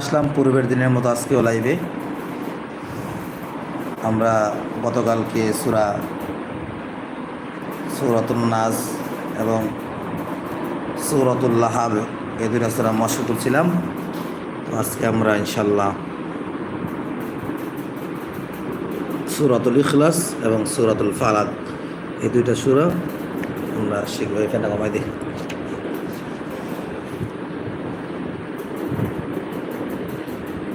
আসলাম পূর্বের দিনের মতো আজকেও লাইভে আমরা গতকালকে সুরা সৌরাতুল নাজ এবং সৌরাতুল লাহাব এই দুইটা সুরা মশক তুলছিলাম তো আজকে আমরা ইনশাল্লাহ সুরাতুল ইখলাস এবং সুরাতুল ফালাদ এই দুইটা সুরা আমরা শিখব এখানে কমাই দিই।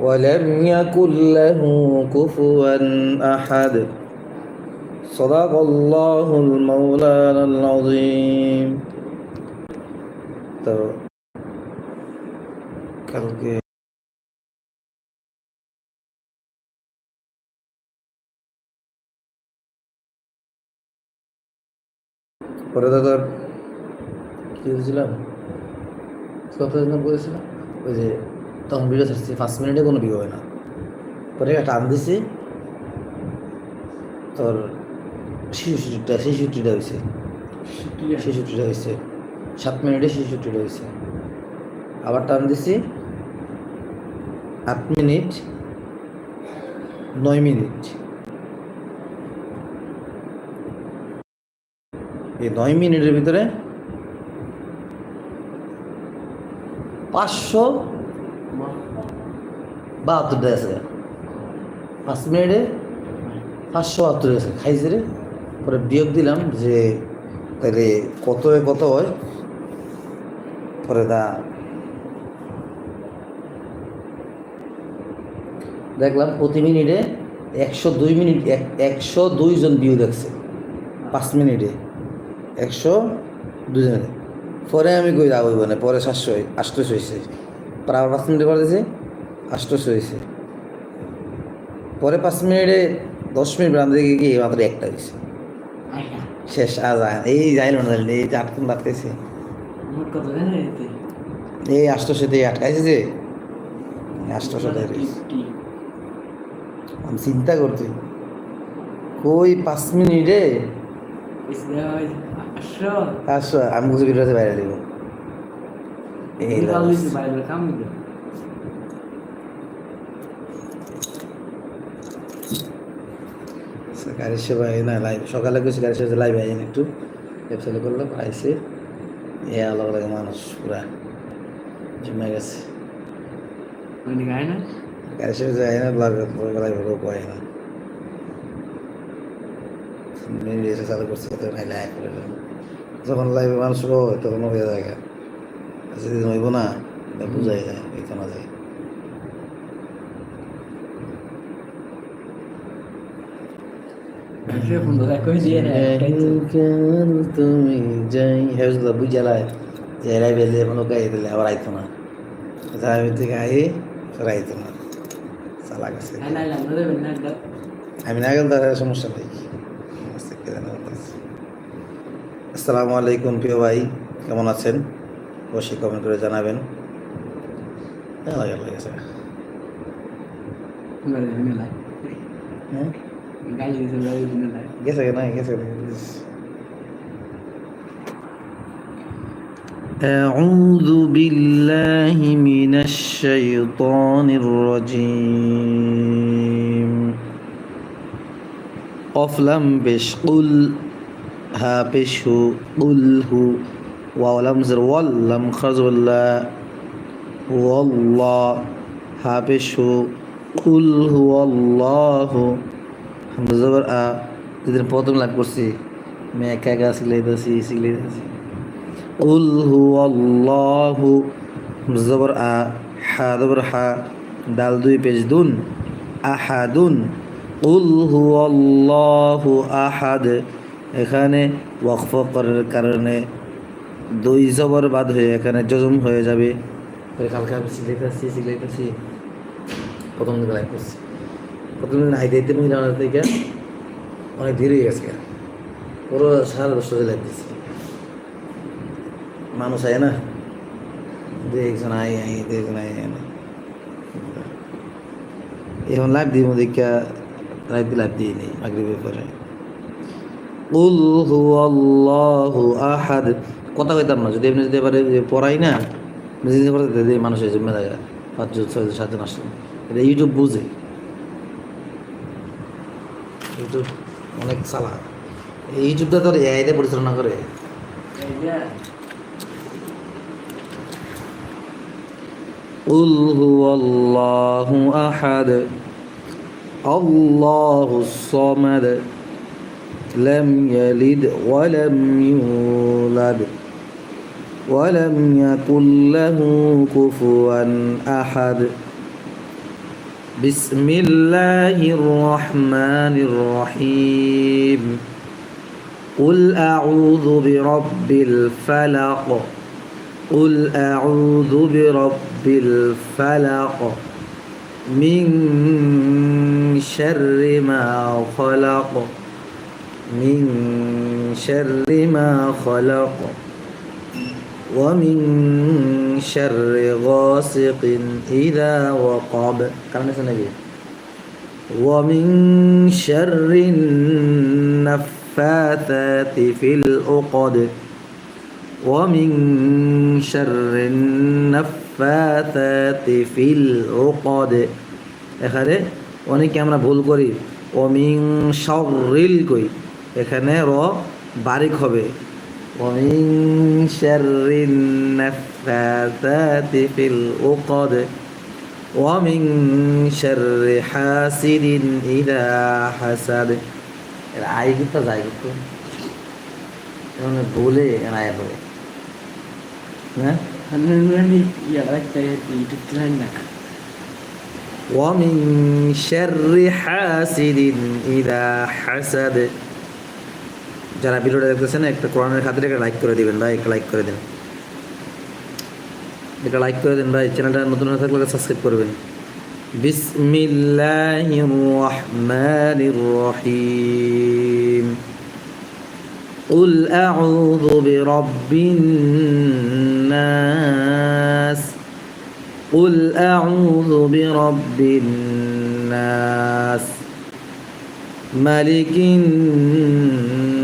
ولم يكن له كفوا أحد صدق الله المولانا العظيم তো কালকে পরে তো তোর কি বলছিলাম কত দিন করেছিলাম ওই যে তখন ভিডিও ছাড়ছি পাঁচ মিনিটে কোনো ভিডিও হয় না। পরে টান দিছি তোর শিশুটিটা শিশুটিটা? হয়েছে শিশুটিটা হয়েছে সাত মিনিটে শিশুটিটা হয়েছে আবার টান দিছি আট মিনিট নয় মিনিট। এই নয় মিনিটের ভিতরে পাঁচশো বাহাত্তরটা আছে। পাঁচ মিনিটে পাঁচশো বাহাত্তর আছে। খাইছে রে। পরে বিয়োগ দিলাম যে তাহলে কত কত হয়? পরে তা দেখলাম প্রতি মিনিটে একশো দুই মিনিট, এক- একশো দুইজন ভিউ দেখছে পাঁচ মিনিটে একশো দুজন পরে আমি কই যাব মানে পরে সাতশো আটশোশো হয়েছে প্রায় পাঁচ মিনিটে পরে দিয়েছে আটশোশো হয়েছে। পরে পাঁচ মিনিটে দশ মিনিট রান দিকে গিয়ে মাত্র একটা হয়েছে। শেষ আজ আয় এই যাইল না এই যে আটকুন রাখতেছে এই আটশোশো দিয়ে আটকাইছে যে। দিয়ে আমি চিন্তা করছি কই পাঁচ মিনিটে? আটশো? আমি বুঝে বিরোধে বাইরে দিব। এই গাড়ির সেবা এই না লাইভ সকালে কিছু গাড়ির সেবা লাইভ আইন একটু। ব্যবসা করল আইসে। এ আলাদা লাগে মানুষ পুরা। জমে গেছে। গাড়ি সেবা যায় না লাইভ লাইভ লোক হয় না। চালু করছে নাই লাইভ করে দিলাম। যখন লাইভে মানুষ হয় তখন হয়ে যায় গা। যেদিন না বুঝাই যায় হইতো না যায় কেন তুমি যাই? যে এরাই বেলে দিলে আবার আইতো না। যাই থেকে আই ফের আইতো না। চালা গেছে আমি না গেলে তার সমস্যা নেই। আসসালামু আলাইকুম প্রিয় ভাই কেমন আছেন? অবশ্যই কমেন্ট করে জানাবেন। হ্যাঁ? গেছে أعوذ بالله من الشيطان الرجيم. قف بش قل ها بش قل هو. واو لم زر ولم لم ولا والله ها بش قل هو الله. জবর আ, যেদিন প্রথম লাভ করছি আমি একা একা সিলাইতেছি সিলাইতেছি উল হু আল্লাহু জবর আ, হা জবর হা, ডাল দুই পেজ দুন, আহাদুন। উল হু আল্লাহু আহাদ, এখানে ওয়াকফ করার কারণে দুই জবর বাদ হয়ে এখানে জজম হয়ে যাবে। কালকে আমি সিলাইতেছি সিলাইতেছি প্রথম দিকে লাইভ করছি। প্রথমে নাই দিতে মহিলা থেকে অনেক দেরি হয়ে গেছে। পুরো সাড়ে দশটা দিয়ে লাগতেছে মানুষ আয় না। দেখছেন আই আই দেখছেন আই আই না। এখন লাইভ দিব দেখা লাইভ লাইভ দিয়ে নেই মাগরিবের পরে। উল হু আল্লাহু আহাদ। কথা কইতাম না, যদি এমনি যদি এবারে পড়াই না নিজে দিই মানুষের জন্য দেখা পাঁচজন ছয়জন সাতজন আসলো। এটা ইউটিউব বুঝে। ইউটিউব অনেক চালা এই ইউটিউবটা তো এআইতে পরিচালনা করে قل هو الله أحد الله الصمد لم يلد ولم يولد ولم يكن له كفوا أحد بسم الله الرحمن الرحيم. قل أعوذ برب الفلق. قل أعوذ برب الفلق. من شر ما خلق. من شر ما خلق. ومن شر غاسق إذا وقب كلام النبي ومن شر النفاثات في العقد ومن شر النفاثات في العقد এখানে অনেকে আমরা ভুল করি অমিং শরিল কই এখানে র বারিক হবে অমিং শরিন নাফাতাতি ফিল উকদ ومن شر حاسد إذا حسد আয় কিন্তু যায় কিন্তু মানে ভুলে আয় হবে হ্যাঁ ومن شر حاسد إذا حسد যারা ভিডিওটা দেখতেছেন একটা কোরআনের খাতিরে একটা লাইক করে দিবেন ভাই একটা লাইক করে দিন একটা লাইক করে দিন ভাই চ্যানেলটা নতুন হয়ে থাকলে সাবস্ক্রাইব করবেন বিসমিল্লাহির রহমানির রহিম قل أعوذ برب الناس قل أعوذ برب الناس ملك الناس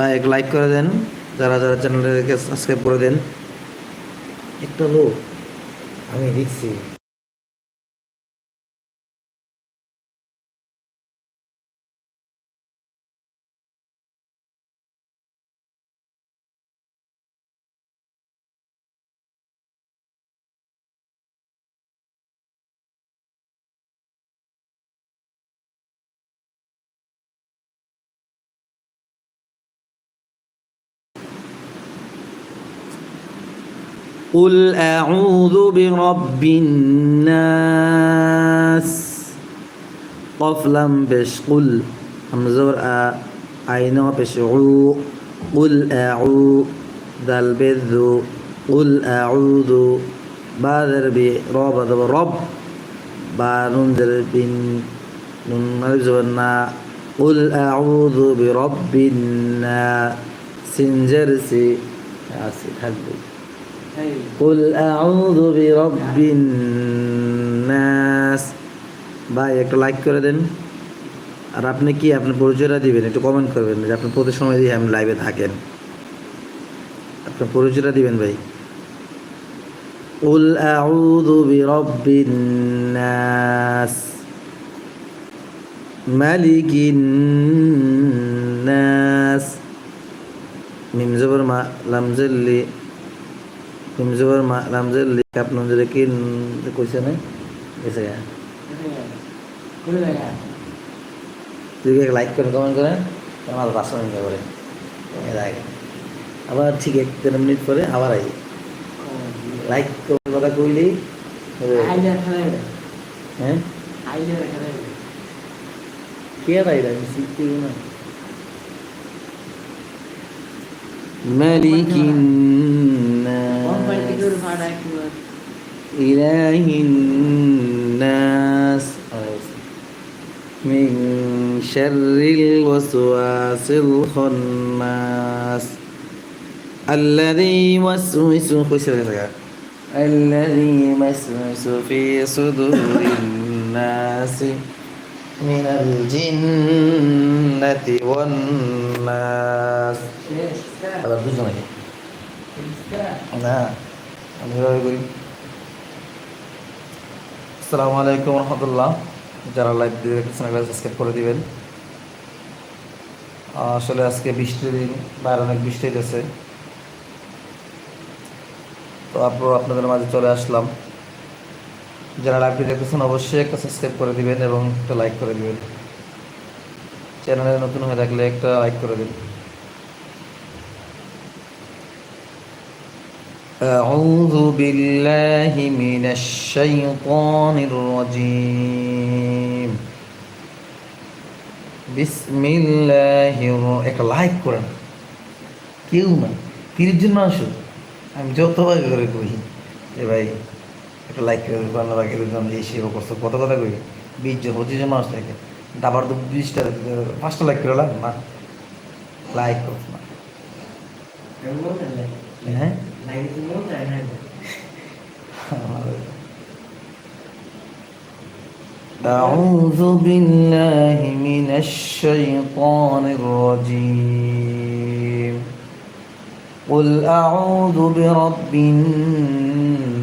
ভাই, এক লাইক করে দেন। যারা যারা চ্যানেলটাকে সাবস্ক্রাইব করে দেন। একটা লোক, আমি দেখছি। قل أعوذ برب الناس قف لم بش قل همزور أ عين بش عو قل أعو ذل بذو قل أعوذ بادر برب رب بانون بن نون ألف زبرنا قل أعوذ برب الناس سنجرسي ياسي حدي قل أعوذ برب الناس ভাই একটা লাইক করে দেন আর আপনি কি আপনার পরিচয়টা দিবেন একটু কমেন্ট করবেন যে আপনি প্রতি সময় দিয়ে আপনি লাইভে থাকেন আপনার পরিচয়টা দিবেন ভাই قل أعوذ برب الناس ملك الناس মিম জবর মা লামজল্লি তুমি কি কইছে না? লাইক করেন কমেন্ট করেন আমার বাসন করে আবার ঠিক এক দেড় মিনিট পরে আবার আই লাইক করার কথা কইলি হ্যাঁ কে মালিকিন إله الناس من شر الوسواس الخناس الذي يوسوس الذي يوسوس في صدور الناس من الجنة والناس هذا الجزء না এভাবে করি। আসসালামু আলাইকুম রহমতুল্লাহ। যারা লাইভ দিয়ে দেখতেছেন সাবস্ক্রাইব করে দিবেন। আসলে আজকে বৃষ্টির দিন, বাইরে অনেক বৃষ্টি হইতেছে। তো আপনার আপনাদের মাঝে চলে আসলাম। যারা লাইভটি দেখতেছেন, অবশ্যই একটা সাবস্ক্রাইব করে দিবেন এবং একটা লাইক করে দিবেন। চ্যানেলে নতুন হয়ে থাকলে একটা লাইক করে দিন أعوذ بالله من الشيطان الرجيم بسم الله الر- একটা লাইক করেন কেউ না তিরিশ জন মানুষ আমি যতবার করে কই এ ভাই একটা লাইক করে বাংলা বাকি আমি এই সেবা করছো কত কথা কই বিশ জন পঁচিশ জন মানুষ থাকে আবার তো বিশটা পাঁচটা লাইক করে লাগ না লাইক করছ না হ্যাঁ أعوذ بالله من الشيطان الرجيم. قل أعوذ برب الناس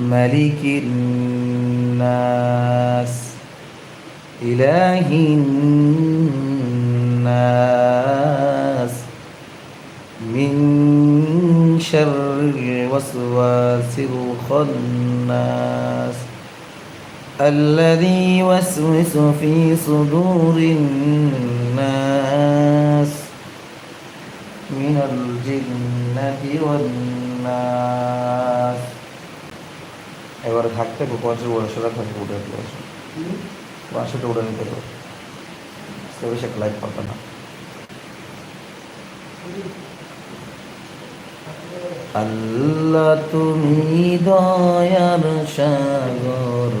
ملك الناس إله الناس. من شر الوسواس الخناس الذي يوسوس في صدور الناس من الجنة والناس এবারে থাকতে পঞ্চাশ বয়সরা থাকবে উঠে বয়স পাঁচশোটা উঠে নিতে পারো সে বেশি একটা লাইফ পাবে না আল্লাহ তুমি দয়ার সাগর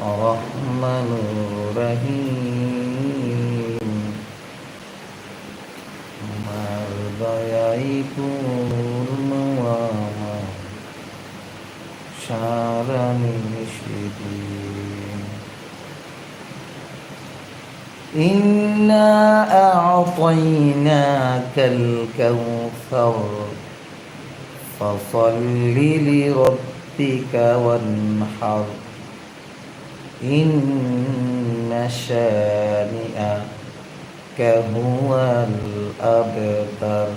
রহমান রহিম আমার দয়াই পূর্ণ আমার সারা নিষেদিন إنا أعطيناك الكوثر فصل لربك وانحر. إن شانئك هو الأبتر.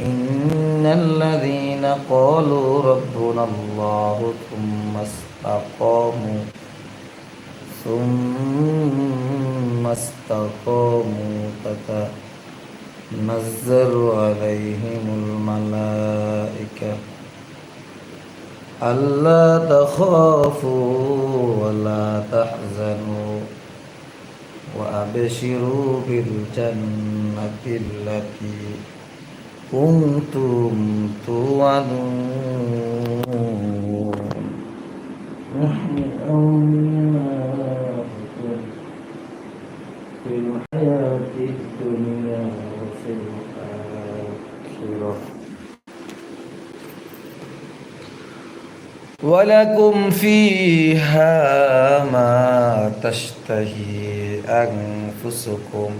إن الذين قالوا ربنا الله ثم استقاموا ثم استقاموا. تتنزل عليهم الملائكة. ألا تخافوا ولا تحزنوا وأبشروا بالجنة التي كنتم توعدون. نحن ولكم فيها ما تشتهي أنفسكم.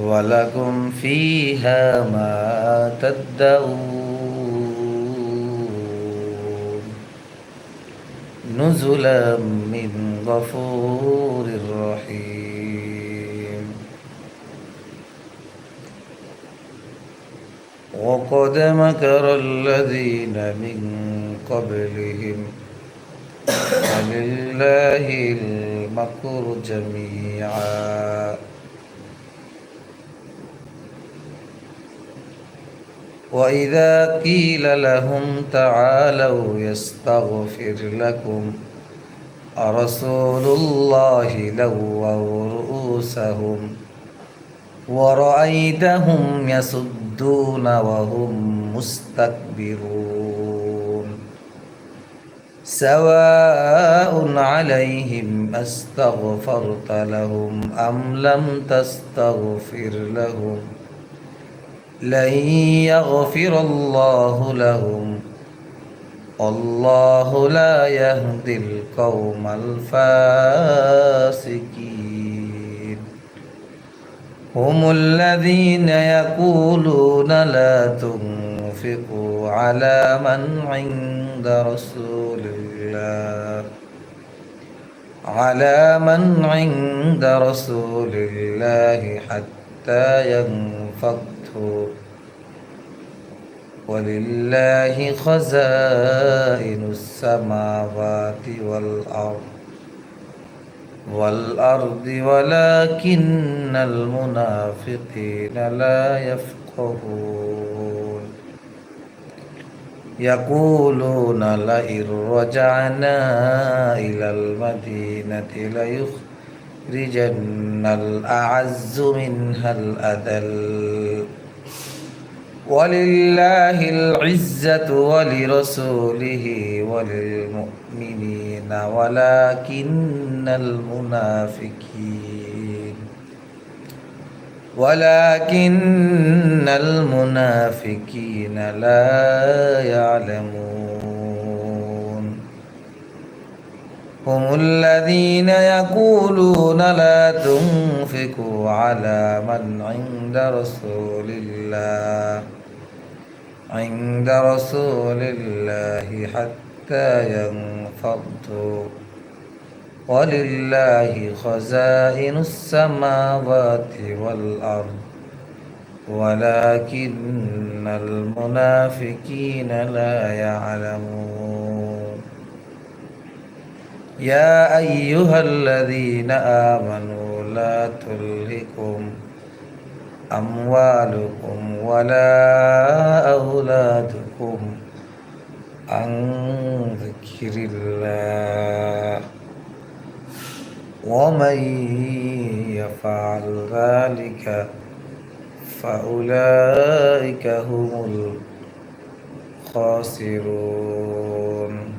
ولكم فيها ما تدعون. نزلا من غفور رحيم. وقد مكر الذين من قبلهم. ولله المكر جميعا. وإذا قيل لهم تعالوا يستغفر لكم أرسول الله لووا رؤوسهم. ورأيتهم يصدون وهم مستكبرون. سواء عليهم أستغفرت لهم أم لم تستغفر لهم. لن يغفر الله لهم. الله لا يهدي القوم الفاسقين. هم الذين يقولون لا تنفقوا على من عند رسول الله. على من عند رسول الله حتى ينفضوا ولله خزائن السماوات والأرض. والأرض ولكن المنافقين لا يفقهون. يقولون لئن رجعنا إلى المدينة ليخرجن الأعز منها الأذل. ولله العزة ولرسوله وللمؤمنين ولكن المنافقين. ولكن المنافقين لا يعلمون. هم الذين يقولون لا تنفقوا على من عند رسول الله عند رسول الله حتى ينفضوا. ولله خزائن السماوات والأرض ولكن المنافقين لا يعلمون. يا أيها الذين آمنوا لا تلهكم أموالكم ولا أولادكم عن ذكر الله. ومن يفعل ذلك فأولئك هم الخاسرون.